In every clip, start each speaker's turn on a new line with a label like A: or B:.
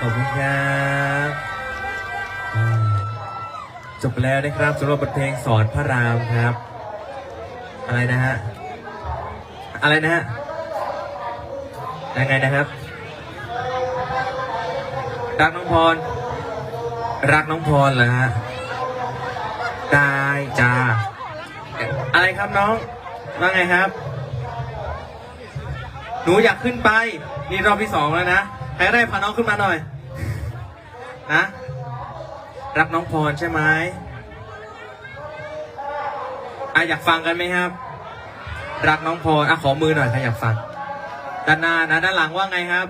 A: ขอบคุณครับจบแล้วนะครับสำหรับบทเพลงสอนพระรามครับ อะไรนะฮะ อะไรนะฮะ ยังไงนะครับ รักน้องพร รักน้องพรเหรอฮะ ได้จ้า อะไรครับน้อง ว่าไงครับ หนูอยากขึ้นไป นี่รอบที่สองแล้วนะ ใครได้พาน้องขึ้นมาหน่อยนะรักน้องพรใช่ไหมอะอยากฟังกันไหมครับ รักน้องพรอะขอมือหน่อยใครอยากฟัง ด้านหน้านะด้านหลังว่าไงครับ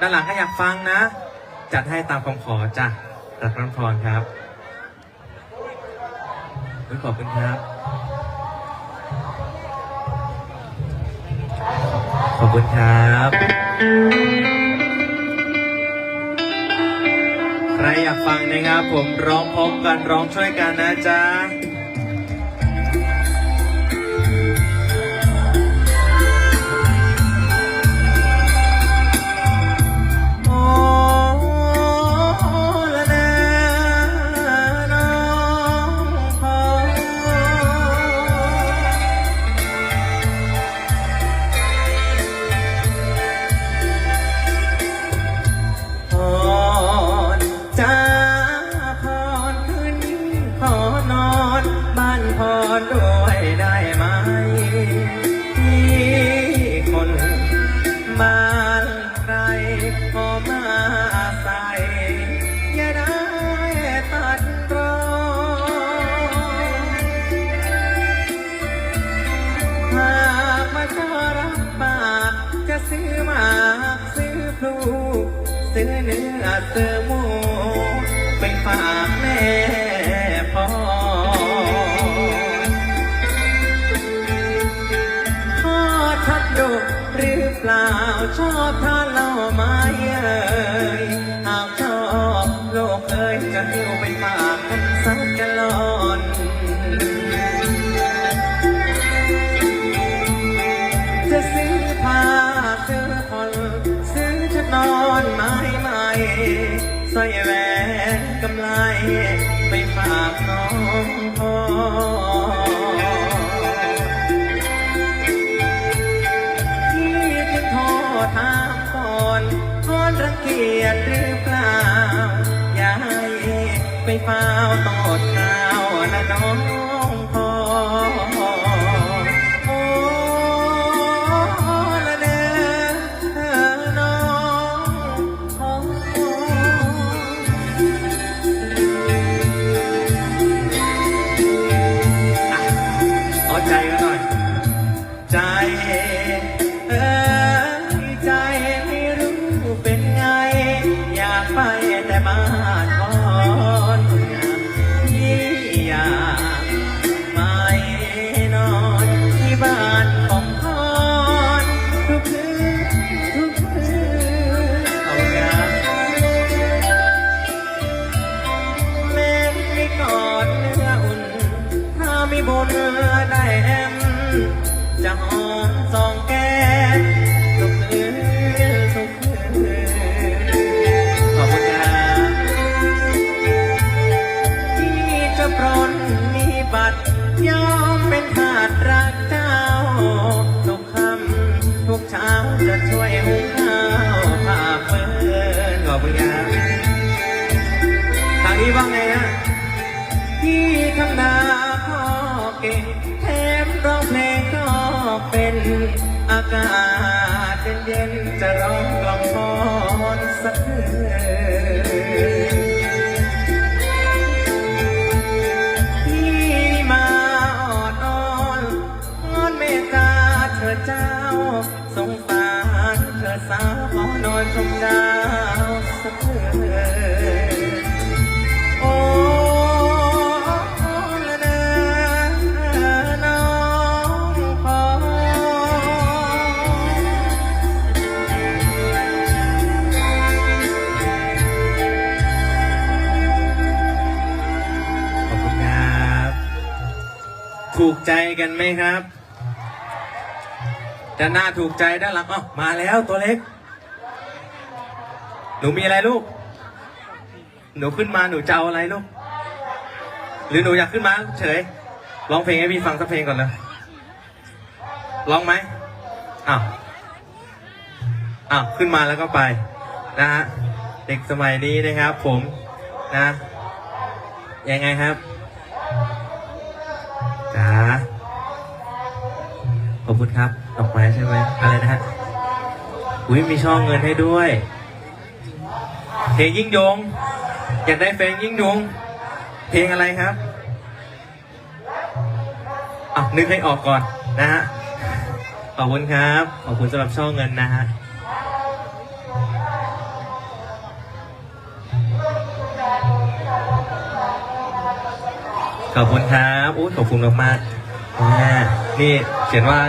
A: ด้านหลังก็อยากฟังนะ จัดให้ตามคำขอจ้ะรักน้องพรครับอุ๊ยขอบคุณครับ ขอบคุณครับ ใครอยากฟังนะครับผมร้องพร้อมกันร้องช่วยกันนะจ๊ะ ดกหรือเปล่าชอบทานเหล้าไม้เอ่ยหากชอบโลกเอ่ยจะหิวไปฝากกันสักกะลอน ฟ้าตอดข้าวนะน้อง อากาศเย็นๆจะร้องกล่อมพรสักคืน กันไหมครับด้านหน้าถูกใจด้านหลังอ๋อมาแล้วตัวเล็ก หนูมีอะไรลูก หนูขึ้นมาหนูจะเอาอะไรลูก หรือหนูอยากขึ้นมาเฉยร้องเพลงให้พี่ฟังสักเพลงก่อนเลยร้องไหมอ้าวอ้าวขึ้นมาแล้วก็ไปนะฮะเด็กสมัยนี้นะครับผมนะยังไงครับ คุณครับ ดอกไม้ใช่ไหมอะไรนะฮะอุ้ยมีช่องเงินให้ด้วย เพลงยิ่งยง อยากได้เพลงยิ่งยง เพลงอะไรครับอะนึกให้ออกก่อนนะฮะ ขอบคุณครับ ขอบคุณสำหรับช่องเงินนะฮะขอบคุณครับอุ้ยขอบคุณมากๆแม่นี่เขียนว่า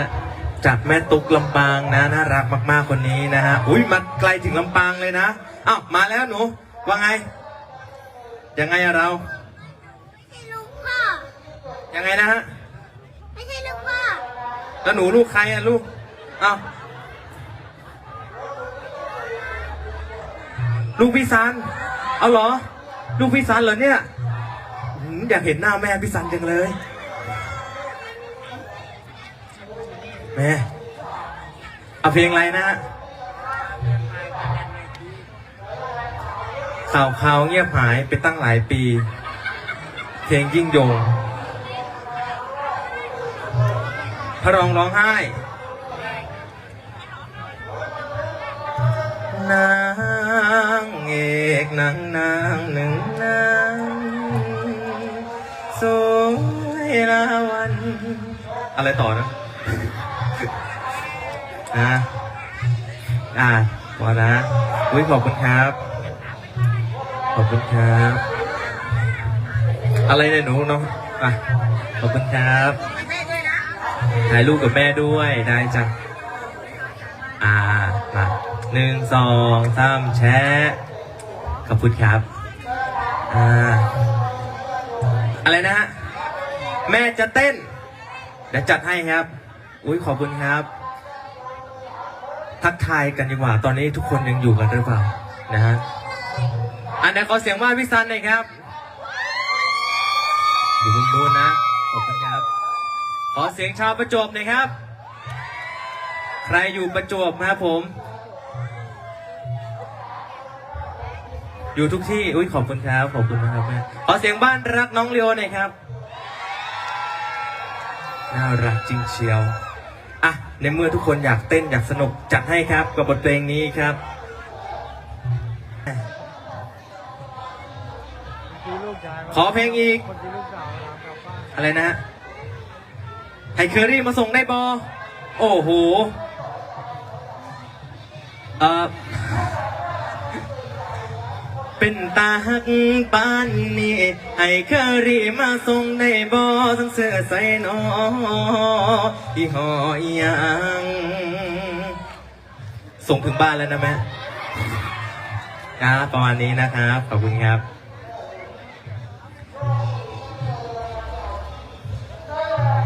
A: จากแม่ตุ๊กลำปางนะน่ารักมากๆคนนี้นะฮะอุ้ยมาไกลถึงลำปางเลยนะอ้าวมาแล้วหนูว่าไง ยังไงอะเรา
B: ไม่ใช่ลูกพ่อ
A: ยังไงนะฮะ
B: ไม่ใช่ลูกพ่อ
A: แล้วหนูลูกใครอะลูกอ้าวลูกพี่ซันเอาเหรอ ลูกพี่ซันเหรอเนี่ยหืมอยากเห็นหน้าแม่พี่ซันจังเลย แม่เอาเพลงอะไรนะฮะข่าวข่าวเงียบหายไปตั้งหลายปี เพลงยิ่งยงพระรองร้องไห้นางเอกนางนางหนึ่งนางสวยละวัน อะไรต่อนะ อะอะพอนะอุ้ยขอบคุณครับ ขอบคุณครับ อะไรเนี่ยหนูเนาะอะขอบคุณครับถ่ายรูปกับแม่ด้วยได้จ้ะอ่ามาหนึ่งสองสามแชะขอบคุณครับอ่าอะไรนะฮะแม่จะเต้นเดี๋ยวจัดให้ครับ อุ้ยขอบคุณครับ ทักทายกันดีกว่า ตอนนี้ทุกคนยังอยู่กันหรือเปล่านะฮะอันไหนขอเสียงว่าพี่ซันหน่อยครับ อยู่บนนู้นนะขอบคุณครับ ขอเสียงชาวประจวบหน่อยครับ ใครอยู่ประจวบนะครับผม อยู่ทุกที่อุ้ยขอบคุณครับขอบคุณนะครับแม่ขอเสียงบ้านรักน้องเลียวหน่อยครับน่ารักจริงเชียว ในเมื่อทุกคนอยากเต้นอยากสนุกจัดให้ครับกับบทเพลงนี้ครับขอเพลงอีก อะไรนะไฮเคอรี่มาส่งได้บอโอ้โห เออ เป็นตาหักปานนี้ไฮเคอรี่มาส่งได้บอทั้งเสื้อใส่นออีหอยังส่งถึงบ้านแล้วนะแม่ครับประมาณนี้นะครับ ขอบคุณครับ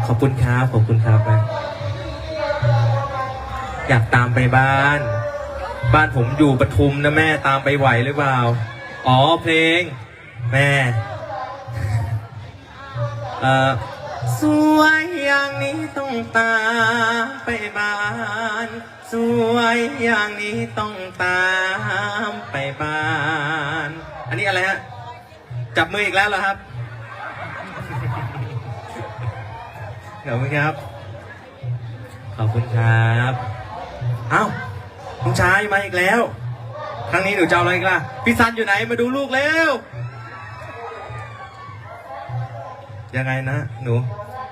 A: ขอบคุณครับ ขอบคุณครับแม่อยากตามไปบ้าน บ้านผมอยู่ปทุมนะแม่ตามไปไหวหรือเปล่า อ๋อเพลงแม่เอ่อสวยอย่างนี้ต้องตามไปบ้าน สวยอย่างนี้ต้องตามไปบ้าน อันนี้อะไรฮะ จับมืออีกแล้วเหรอครับขอบคุณครับ ขอบคุณครับ เอ้าลุงชายมาอีกแล้ว ครั้งนี้หนูจะเอาอะไรอีกล่ะพี่ซันอยู่ไหนมาดูลูกเร็วยังไงนะหนู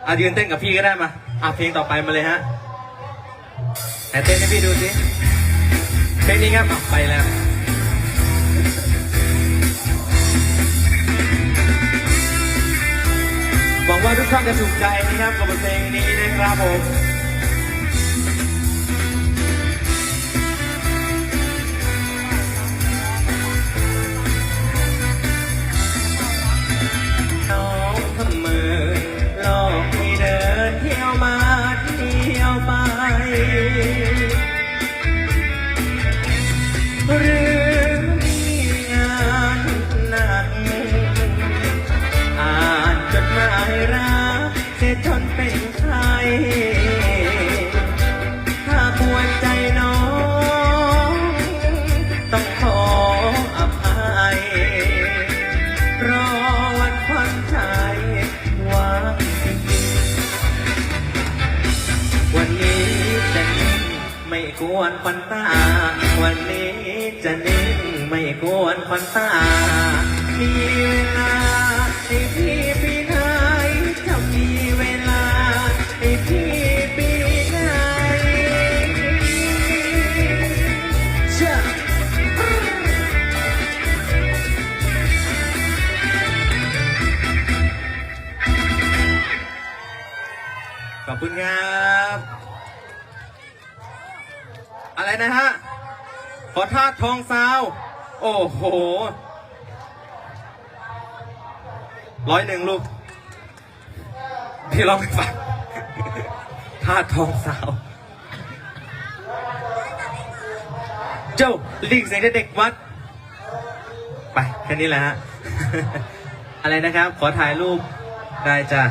A: อะยืนเต้นกับพี่ก็ได้มาอะเพลงต่อไปมาเลยฮะไหนเต้นให้พี่ดูสิเพลงนี้ครับไปแล้วหวังว่าทุกท่านจะถูกใจนะครับกับบทเพลงนี้นะครับผม องทำมือลอกให้เดินเที่ยวมาเที่ยวไป วนควันตามีเวลาให้พี่ปีไหนจะมีเวลาให้พี่ปีไหนเชื่อขอบคุณครับ อะไรนะฮะ ขอท่าทองซาว โอ้โหร้อยหนึ่งลูก พี่ลองไปฟังท่าทองซาว เจ้าลิงเสียงเด็กวัด ไป แค่นี้แหละฮะ อะไรนะครับ ขอถ่ายรูปได้จ้ะ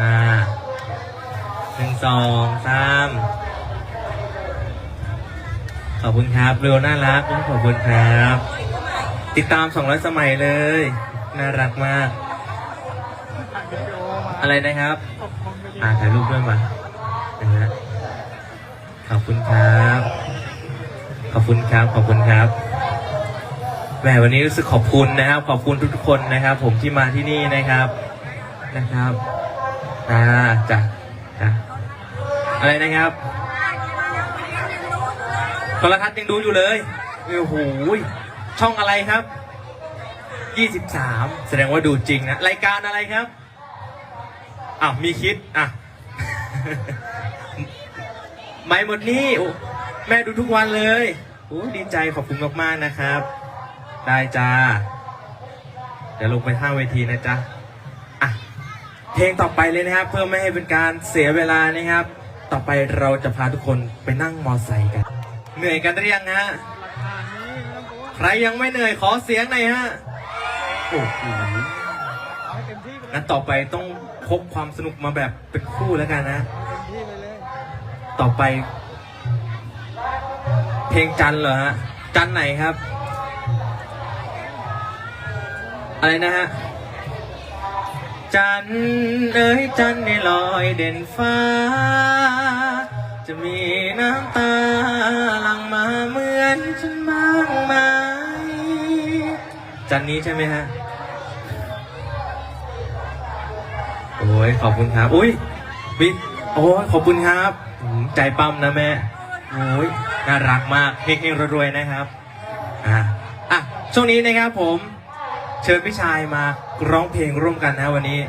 A: อ่าหนึ่งสองสาม ขอบคุณครับเร็วน่ารักขอบคุณครับ ติดตามสองร้อยสมัยเลย น่ารักมาก อะไรนะครับอ่าถ่ายรูปด้วยมานะฮะขอบคุณครับ ขอบคุณครับ ขอบคุณครับแหมวันนี้รู้สึกขอบคุณนะครับ ขอบคุณทุกๆคนนะครับ ผมที่มาที่นี่นะครับนะครับอ่าจ้ะจ้ะอะไรนะครับ โทรทัศน์ยังดูอยู่เลยโอ้โหช่องอะไรครับยี่สิบสามแสดงว่าดูจริงนะ รายการอะไรครับอ้าวมีคิดอะไม่หมดนี่แม่ดูทุกวันเลยโอ้ดีใจขอบคุณมากๆนะครับ ได้จ้าเดี๋ยวลงไปข้างเวทีนะจ๊ะอะเพลงต่อไปเลยนะครับ เพื่อไม่ให้เป็นการเสียเวลานะครับ ต่อไปเราจะพาทุกคนไปนั่งมอไซค์กัน เหนื่อยกันหรือยังฮะ ใครยังไม่เหนื่อยขอเสียงหน่อยฮะ โอ้โหงั้นต่อไปต้องพกความสนุกมาแบบเป็นคู่แล้วกันนะ ต่อไป เพลงจันทร์เหรอฮะ จันทร์ไหนครับ อะไรนะฮะจันทร์เอ้ยจันทร์ในลอยเด่นฟ้า จะมีน้ำตาหลั่งมาเหมือนฉันบ้างไหมจันทร์นี้ใช่ไหมฮะ โอ้ยขอบคุณครับ อุ้ยบิ๊กโอ้ยขอบคุณครับอืมใจปั๊มนะแม่โอ้ยน่ารักมากเฮงๆรวยๆนะครับ อะอะช่วงนี้นะครับผม เชิญพี่ชายมาร้องเพลงร่วมกันนะวันนี้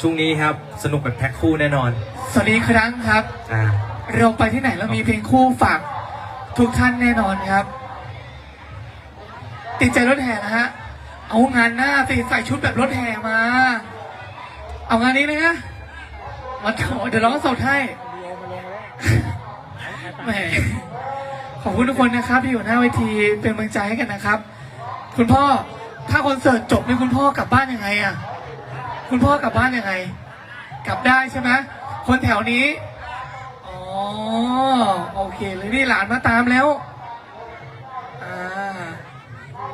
A: ช่วงนี้ครับสนุกแบบแพ็คคู่แน่นอน
C: สวัสดีอีกครั้งครับ
A: อ่า
C: เราไปที่ไหนเรามีเพลงคู่ฝากทุกท่านแน่นอนครับ ติดใจรถแห่นะฮะ เอางานหน้าสิใส่ชุดแบบรถแห่มา เอางานนี้ไหมฮะมาโถเดี๋ยวร้องสดให้แหมขอบคุณทุกคนนะครับที่อยู่หน้าเวทีเป็นกำลังใจให้กันนะครับ คุณพ่อถ้าคอนเสิร์ตจบนี่คุณพ่อกลับบ้านยังไงอะ คุณพ่อกลับบ้านยังไง กลับได้ใช่ไหมคนแถวนี้อ๋อ โอเคเลยนี่หลานมาตามแล้วอ่า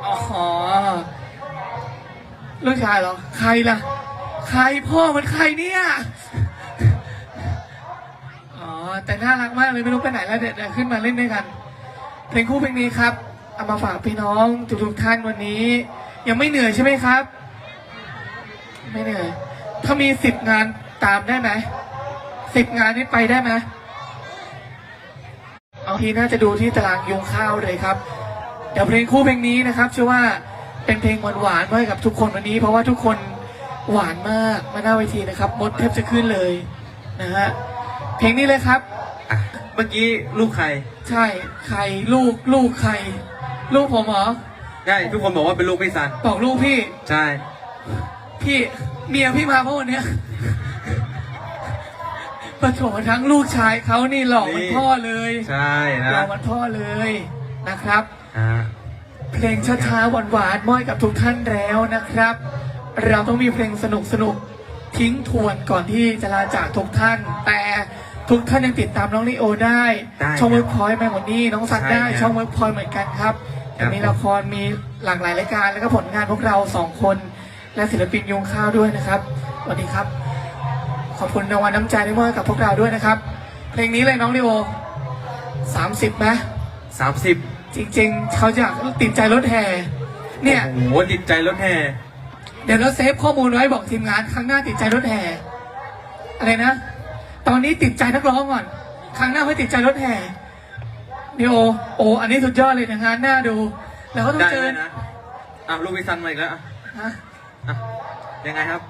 C: อ๋อลูกชายเหรอ ใครล่ะ ใครพ่อมันใครเนี่ย อ๋อ แต่น่ารักมากเลยไม่รู้ไปไหนแล้วเดี๋ยวขึ้นมาเล่นด้วยกัน เพลงคู่เพลงนี้ครับ เอามาฝากพี่น้องทุกๆท่านวันนี้ ยังไม่เหนื่อยใช่ไหมครับ ไม่เหนื่อย ถ้ามีสิบงานตามได้ไหมสิบงานนี้ไปได้ไหม เอาทีน่าจะดูที่ตารางยุงข้าวเลยครับเดี๋ยวเพลงคู่เพลงนี้นะครับเชื่อว่าเป็นเพลงหวานๆไว้กับทุกคนวันนี้ เพราะว่าทุกคนหวานมากมาหน้าเวทีนะครับมดแทบจะขึ้นเลยนะฮะเพลงนี้เลยครับ
A: อะเมื่อกี้ลูกใคร
C: ใช่ใครลูกลูกใคร ลูกผมเหรอ
A: ใช่ทุกคนบอกว่าเป็นลูกพี่ซัน
C: บอกลูกพี่
A: ใช่
C: พี่เมียพี่มาเพราะวันเนี้ย ประถมทั้งลูกชายเขานี่หล่อเหมันพ่อเลย
A: ใช่นะ
C: หล่อเหมันพ่อเลยนะครับ
A: อ่า
C: เพลงช้าๆหวานๆมอยกับทุกท่านแล้วนะครับ เราต้องมีเพลงสนุกๆทิ้งทวนก่อนที่จะลาจากทุกท่าน แต่ทุกท่านยังติดตามน้องลิโอได้
A: ได้
C: ช่อง
A: ครับ
C: เวิร์กพอยต์แมงวันนี้น้องสัตว์ได้
A: ใช่ครับ
C: ช่องเวิร์กพอยต์เหมือนกันครับ
A: ครับ
C: มีละครมีหลากหลายรายการแล้วก็ผลงานพวกเราสองคน และศิลปินยุงข้าวด้วยนะครับสวัสดีครับ ขอบคุณรางวัลน้ำใจที่มอบให้กับพวกเราด้วยนะครับ เพลงนี้เลยน้องลิโอสามสิบไหม
A: สามสิบ
C: จริง ๆ เขาจะติดใจรถแห่เนี่ย
A: โอ้โหติดใจรถแห่
C: เดี๋ยวเราเซฟข้อมูลไว้บอกทีมงานครั้งหน้าติดใจรถแห่อะไรนะ ตอนนี้ติดใจนักร้องก่อน ครั้งหน้าให้ติดใจรถแห่นี่โอโออันนี้สุดยอดเลยนะงานหน้าดู แล้วก็ต้อง
A: ได้
C: เจ
A: ไห
C: อ
A: มนะอะลูกวิซันมาอีกแล้วอะ
C: ฮะ
A: อะยังไงครับ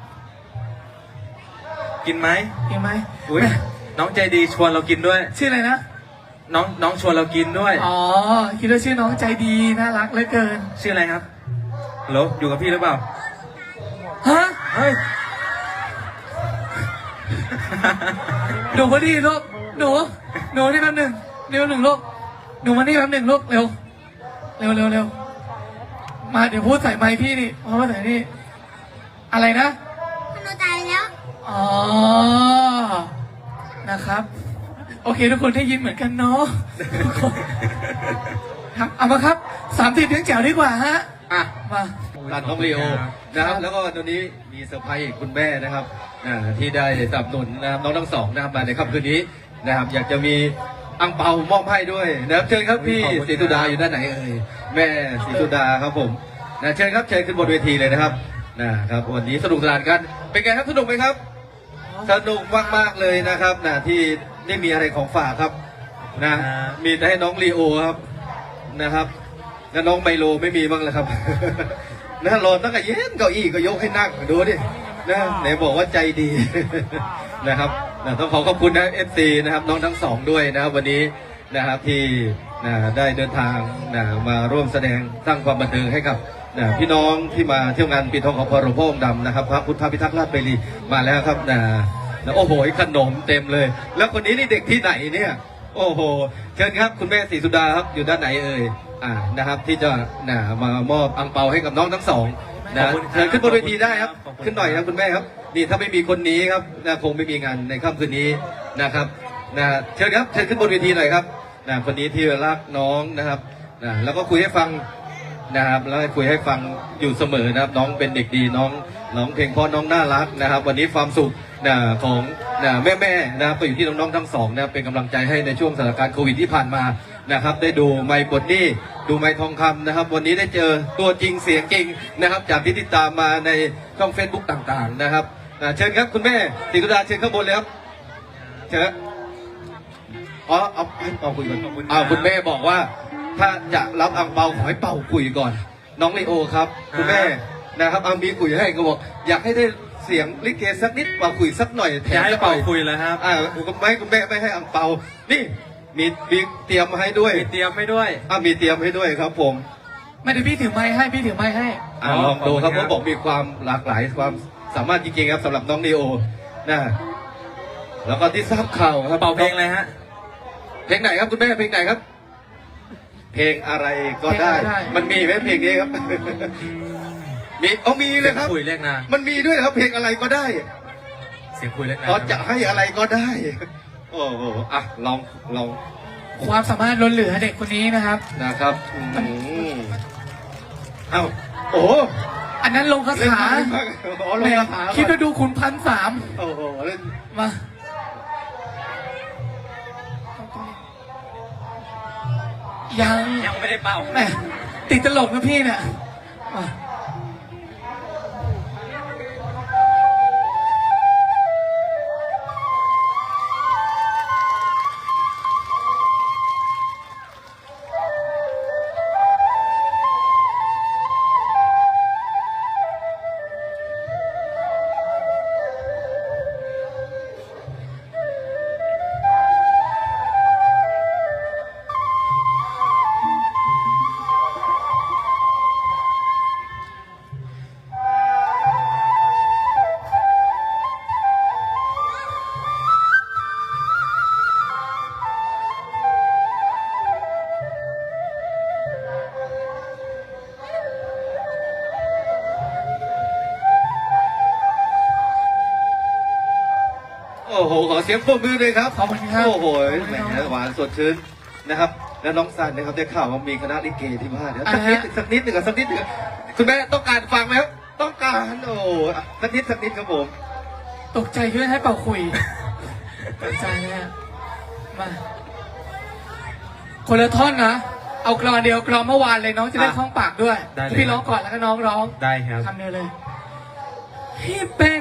A: กินไหม
C: เห็นไหม
A: อุ้ย
C: แม่
A: น้องใจดีชวนเรากินด้วย
C: ชื่ออะไรนะ
A: น้องน้องชวนเรากินด้วย
C: อ๋อ คิดว่าชื่อน้องใจดีน่ารักเหลือเกิน
A: ชื่ออะไรครับฮัลโหลอยู่กับพี่หรือเปล่า
C: ฮะ
A: เฮ้ย
C: หนูมาดีลูก หนู หนูนี่แป๊บหนึ่งเร็วหนึ่งลูก หนูมานี่แป๊บหนึ่งลูกเร็ว เร็วเร็วเร็ว มาเดี๋ยวพูดใส่ไมค์พี่นี่เพราะว่าใส่นี่ อะไรนะ
B: หนูตายแล้ว
C: อ๋อ นะครับ โอเค ทุกคนได้ยินเหมือนกันเนาะทุกคนครับเอามาครับสามสิบเลี้ยงแจ๋วดีกว่าฮะ
D: อะ
C: มา
D: ตัดน้องลีโอนะครับ แล้วก็ตัวนี้มีเซอร์ไพรส์อีกคุณแม่นะครับอ่าที่ได้สนับสนุนนะครับน้องทั้งสองนะครับมาในค่ำคืนนี้นะครับ อยากจะมีอังเปามอบให้ด้วยนะครับเชิญครับพี่
A: ขอบคุณครับ
D: ศรีสุดาอยู่ด้านไหนเอ่ยแม่ศรีสุดาครับผมนะเชิญครับเชิญขึ้นบนเวทีเลยนะครับนะครับวันนี้สนุกสนานกันเป็นไงครับสนุกไหมครับ สนุกมากๆเลยนะครับนะที่ได้มีอะไรของฝากครับนะมีแต่ให้น้องลีโอครับนะครับ แล้วน้องไมโลไม่มีบ้างเลยครับนะรอตั้งแต่เย็นเก้าอี้ก็ยกให้นั่งดูดินะไหนบอกว่าใจดีนะครับนะต้องขอขอบคุณนะเอฟซีนะครับน้องทั้งสองด้วยนะครับวันนี้นะครับที่นะได้เดินทางนะมาร่วมแสดงสร้างความบันเทิงให้กับ นะพี่น้องที่มาเที่ยวงานปีทองของพระหลวงพ่อองค์ดำนะครับ พระพุทธพิทักษ์ราชเปรีมาแล้วครับนะแล้วโอ้โหขนมเต็มเลย แล้วคนนี้นี่เด็กที่ไหนเนี่ย โอ้โห เชิญครับคุณแม่ศรีสุดาครับอยู่ด้านไหนเอ่ยอ่านะครับ ที่จะนะมามอบอังเปาให้กับน้องทั้งสองนะ
A: ขอบคุณครับ
D: เชิญขึ้นบนเวทีได้ครับ
A: ขอบคุณครับ
D: ขึ้นหน่อยครับคุณแม่ครับ นี่ถ้าไม่มีคนนี้ครับนะคงไม่มีงานในค่ำคืนนี้นะครับนะเชิญครับเชิญขึ้นบนเวทีหน่อยครับนะคนนี้ที่รักน้องนะครับนะแล้วก็คุยให้ฟัง นะครับ แล้วก็คุยให้ฟังอยู่เสมอนะครับ น้องเป็นเด็กดีน้องน้องเพลงเพราะน้องน่ารักนะครับ วันนี้ความสุขนะของนะแม่แม่ๆนะครับก็อยู่ที่น้องๆทั้งสองนะครับเป็นกำลังใจให้ในช่วงสถานการณ์โควิดที่ผ่านมานะครับ ได้ดูไมค์บทนี้ดูไมค์ทองคำนะครับ วันนี้ได้เจอตัวจริงเสียงจริงนะครับ จากที่ติดตามมาในช่องเฟซบุ๊กต่างๆนะครับอ่าเชิญครับคุณแม่ติกุดาเชิญข้างบนเลยครับเชิญอ๋อเอาให้เป่าคุยก่อน
A: ขอบคุณครับ
D: อ้าวคุณแม่บอกว่า ถ้าจะรับอังเปาขอให้เป่าคุยก่อน น้องลีโอครับคุณแม่นะครับเอามีคุยให้ก็บอกอยากให้ได้เสียงลิเกสักนิดเป่าคุยสักหน่อยแถ
A: อยาก
D: ม
A: ให้
D: จะ
A: เป่า
D: เป่า
A: คุยเลยครับ
D: อ่าคุณแม่คุณแม่ไม่ให้อังเปานี่มีมีเตรียมมาให้ด้วย
A: มีเตรียมให้ด้วย
D: อ่ามีเตรียมให้ด้วยครับผม
C: ไม่เดี๋ยวพี่ถือไม้ให้พี่ถือไม้ให้
D: อ่า
A: อ๋อ
D: ลองดูครับ
A: ขอบคุณครับ
D: เขาบอกมีความหลากหลายความสามารถจริงๆครับสำหรับน้องลีโอนะแล้วก็ที่ทราบข่าวครับ
A: เป่าเพลงอะไรฮะ
D: เพลงไหนครับคุณแม่เพลงไหนครับ เพลงอะไรก็ได้
C: เพลงอะไรได้
D: มันมีไหมเพลงนี้ครับ มีเอามีเลยครับ
A: คุยเรียกนาง
D: มันมีด้วยครับ เพลงอะไรก็ได้
A: เสียงคุยเรียกนาง
D: เขาจะให้อะไรก็ได้ โอ้โหอะลองลอง
C: ความสามารถล้นเหลือเด็กคนนี้นะครับ
D: นะครับอืมเอ้าโอ้โห
C: อันนั้นลงคา
D: เล่น
C: ถา
D: มากอ๋อล
C: แห
D: ง
C: ม่
D: คาถา
C: คิดว่าดูขุนพันสาม
D: โอ้โหเล่น
C: มา ยัง
A: ยังไม่ได้เป่า
C: แหม่ติดตลกนะพี่เนี่ยมา
D: โหขอเสียงปรบมือเลยครับ
C: ขอบคุณครับ
D: โอ้โห
C: ขอบคุณ
D: แหม
C: ครับ
D: หวานสดชื่นนะครับ แล้วน้องซันนะครับได้ข่าวว่ามีคณะลิเกที่บ้านเดี๋ยวสัก
C: อ่า
D: นิด
C: ฮะ
D: สักนิดหนึ่งอะสักนิดหนึ่งอะคุณแม่ต้องการฟังไหมครับต้องการโอ้โหอะสักนิดสักนิดครับผม
C: ตกใจคิดว่าให้เป่าคุยตกใจเนี่ยมาคนละท่อนนะเอากรอนเดียวกรอนเมื่อวานเลยน้องจะได้
A: อะ
C: คล้องปากด้วย
A: ได้เลย
C: พี่ร้องก่อนแล้วก็น้องร้อง
A: ได้ครับ
C: ทำเดียวเลยให้เป็น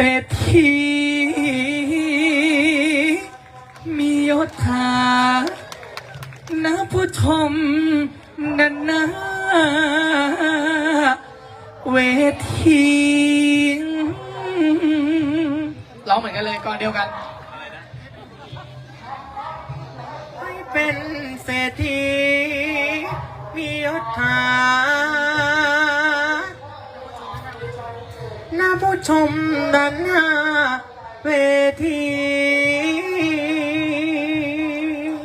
C: เศรษฐีมียศถานะผู้ชมนันนาเวทีร้องเหมือนกันเลยก่อนเดียวกัน
A: ให้เป็นเศรษฐีมียศถา ผู้ชมด้านหน้าเวที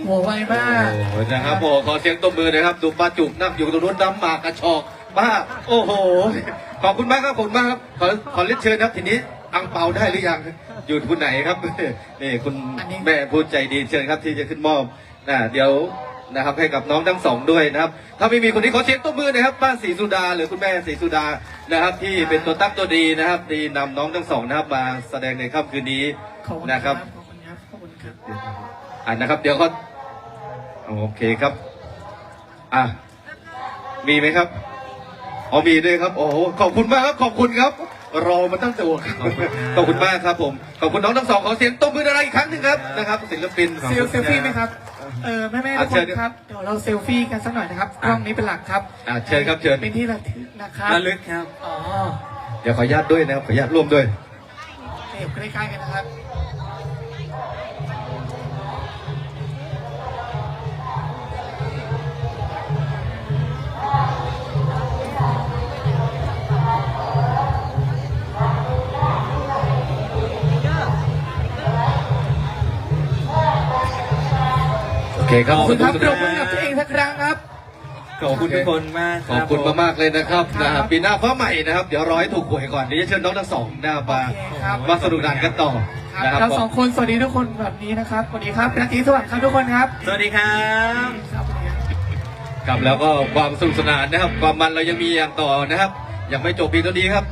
C: โหไวมาก
D: โอ้โหนะครับผมขอเสียงตบมือหนะครับดูปลาจุกนั่งอยู่ตรงนู้นดำหมากกระชอกมากโอ้โห ขอบคุณมากครับขอบคุณมากครับขอขอเรียนเชิญครับทีนี้อังเปาได้หรือยังอยู่คุณไหนครับนี่คุณ
C: อันนี้
D: แม่ผู้ใจดีเชิญครับที่จะขึ้นมอบนะเดี๋ยว นะครับให้กับน้องทั้งสองด้วยนะครับ ถ้าไม่มีคนนี้ขอเสียงตบมือหนะครับบ้านศรีสุดาหรือคุณแม่ศรีสุดานะครับ ที่เป็นตัวตั้งตัวดีนะครับดีนำน้องทั้งสองนะครับมาแสดงในค่ำคืนนี้
C: ขอบคุณ
D: นะ
C: ค
D: ค
C: รั
D: รั
C: บบ ขอบคุณครับขอบคุณครับ
D: อ่านะครับ เดี๋ยวเขาโอเคครับ อะมีไหมครับอ๋อมีด้วยครับ โอ้โหขอบคุณมากครับขอบคุณครับ รอมาตั้งแต่หัวค่ำขอบคุณมากครับผมขอบคุณน้องทั้งสองขอเสียงตบมืออะไรอีกครั้งหนึ่งครับนะครับศิลปิน
C: เซลเซลฟี่ไหมครับ เออแม่แม่ๆทุกค
D: อะเชิ
C: น
D: ญ
C: ครับเดี๋ยวเราเซลฟี่กันสักหน่อยนะครับกล้องนี้เป็นหลักครับ
D: อะเชิญครับเชิญ
C: เป็นที่ระลึกนะครับ
A: ระลึกครับ
C: อ๋อ
D: เดี๋ยวขออนุญาตด้วยนะครับขออนุญาตร่วมด้วย
C: เก็บใกล้ๆกันนะครับ
D: เคครับ
C: ขอบคุณครับป
D: ข
C: ร
D: อ
C: บบมือกับตัวเองสักครั้งครับ
A: ขอบคุณทุกคนมาก
D: ขอบคุณ
A: ผมา
D: กๆเลยนะครับ
C: ครับ
D: นะครับปีหน้าฟ้าใหม่นะครับ เดี๋ยวรอให้ถูกหวยก่อนเดี๋ยวจะเชิญน้องทั้งสองนะครับมา
C: โอเคครับ
D: มาสนุกสนานกันต่อ
C: ครับ
D: นะครับ
C: เราสองคนสวัสดีทุกคนแบบนี้นะครับสวัสดีครับราตรีสวัสดิ์ครับทุกคนครับ
A: สวัสดีครับ
C: ครับ สวัสดีครับ
D: ครับแล้วก็ความสนุกสนานนะครับ ความมันเรายังมีอย่างต่อนะครับยังไม่จบเพียงเท่านี้ครับ